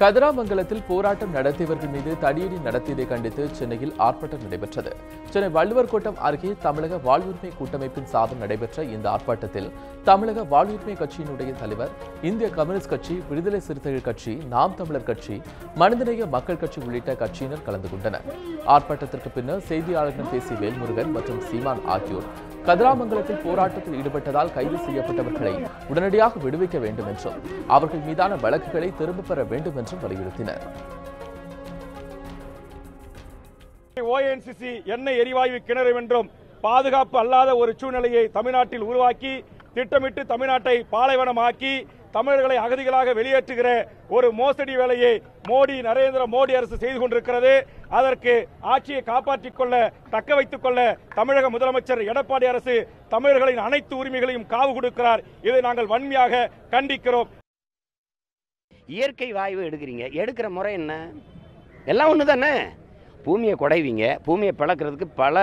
கதிராமங்கலத்தில் போராட்டம் நடத்தியவர்கள் மீது தடியடி நடத்தியதை கண்டித்து சென்னையில் ஆர்ப்பாட்டம் நடைபெற்றது. சென்னை வள்ளுவர் கோட்டம் அருகே தமிழக வாழ்வுரிமை கூட்டமைப்பின் சார்பில் நடைபெற்ற இந்த ஆர்ப்பாட்டத்தில் தமிழக வாழ்வுரிமை கட்சியினுடைய தலைவர் இந்திய கம்யூனிஸ்ட் கட்சி விடுதலை சிறுத்தைகள் கட்சி நாம் தமிழர் கட்சி மனிதநேய மக்கள் கட்சி உள்ளிட்ட கட்சியினர் கலந்து கொண்டனர். ஆர்ப்பாட்டத்திற்கு பின்னர் செய்தியாளர்களிடம் பேசிய வேல்முருகன் மற்றும் சீமான் ஆகியோர் கதிராமங்கலத்தில் போராட்டத்தில் ஈடுபட்டதால் கைது செய்யப்பட்டவர்களை உடனடியாக விடுவிக்க வேண்டும் என்றும் அவர்கள் மீதான வழக்குகளை திரும்பப் பெற வேண்டும் என்றும் வலியுறுத்தினர். ஓஎன்சிசி எண்ணெய் எரிவாயு கிணறு என்றும் பாதுகாப்பு அல்லாத ஒரு சூழ்நிலையை தமிழ்நாட்டில் உருவாக்கி திட்டமிட்டு தமிழ்நாட்டை பாலைவனமாக்கி தமிழர்களை அகதிகளாக வெளியேற்றுகிற ஒரு மோசடி வேலையை மோடி நரேந்திர மோடி அரசு செய்து கொண்டிருக்கிறது. அதற்கு ஆட்சியை காப்பாற்றிக் கொள்ள தக்க வைத்துக் கொள்ள தமிழக முதலமைச்சர் எடப்பாடி அரசு தமிழர்களின் அனைத்து உரிமைகளையும் காவு கொடுக்கிறார். இதை நாங்கள் வன்மையாக கண்டிக்கிறோம். இயற்கை வாயு எடுக்கிறீங்க. எடுக்கிற முறை என்ன? எல்லாம் ஒன்று தானே பூமியை குடைவீங்க. பூமியை பிளக்கிறதுக்கு பல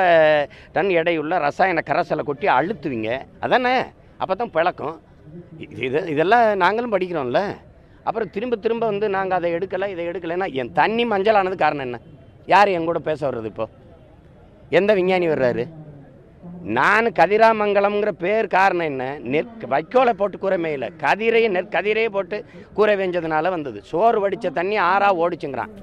டன் எடையுள்ள ரசாயன கரைசலை கொட்டி அழுத்துவீங்க. அதானே? அப்போ தான் பிளக்கும். இது இதெல்லாம் நாங்களும் படிக்கிறோம்ல. அப்புறம் திரும்ப திரும்ப வந்து நாங்கள் அதை எடுக்கலை இதை எடுக்கலைன்னா என் தண்ணி மஞ்சள் ஆனது காரணம் என்ன? யார் என் கூட பேச வர்றது இப்போ? எந்த விஞ்ஞானி வர்றாரு? நான் கதிராமங்கலம்ங்கிற பேர் காரணம் என்ன? நெற் வைக்கோலை போட்டு கூரைமே இல்லை கதிரையை நெற்கதிரையே போட்டு கூரை வெஞ்சதுனால வந்தது. சோறு வடித்த தண்ணி ஆறாக ஓடிச்சுங்கிறான்.